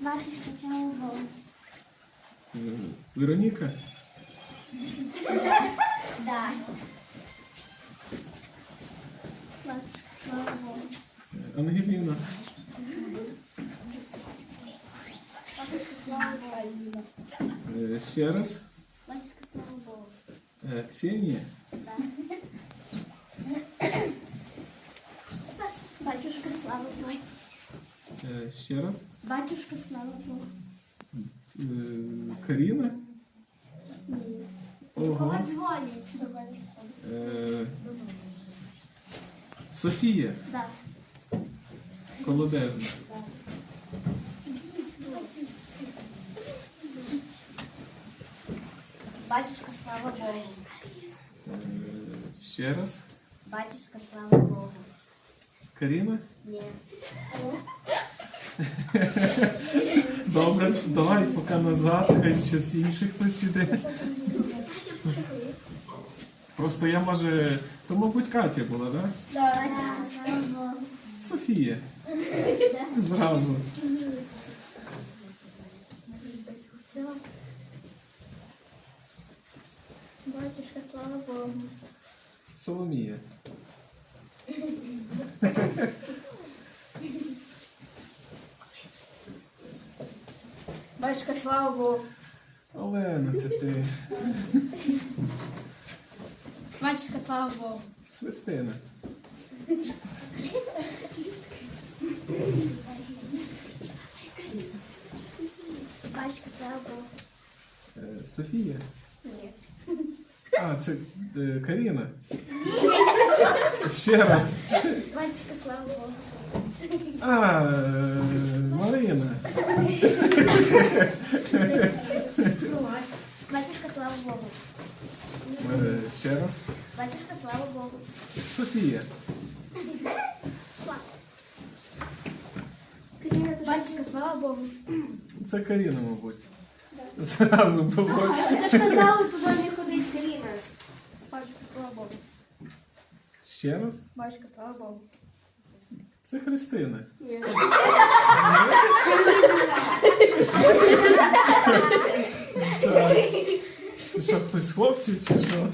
Батюшка, слава Богу. Е, Вероніка? Да. Батюшка, слава Богу. Е, Ангеліна? Батюшка, слава Богу. Е, Ще раз? Батюшка, слава Богу. Е, Ксенія? Да. Батюшка, слава Богу. Е, Ще раз? Батюшка, слава Богу. Е, Каріна? Ого. Кого дзвонять? Е, Софія Да. Колодежна. Батюшка, слава Богу. Е, Ще раз? Батюшка, слава Богу. Каріна? Ні. Добре, давай поки назад, хай щось інше хтось іде. Просто я може. То, мабуть, Катя була, так? Да? Батюшка. Софія. Зразу. Батюшка, слава Богу. Соломія. Батюшка, слава Богу. Олена, це ти. Батюшка, слава Богу. Христина. Батюшка, слава Богу. Е, Софія. Ні. А, це е, Каріна. Ще раз. Батюшка, слава Богу. А, Марина. Батюшка, слава Богу. Е, Ще раз. Батюшка, слава Богу. Софія. Батюшка, слава Богу. Це Каріна, мабуть. Зразу було. Ти ж казали, туди не ходить Каріна. Батюшка, слава Богу. Ще раз. Бачка, слава Богу. Це Христина. Ні. Так. Це що, хтось з хлопців чи що?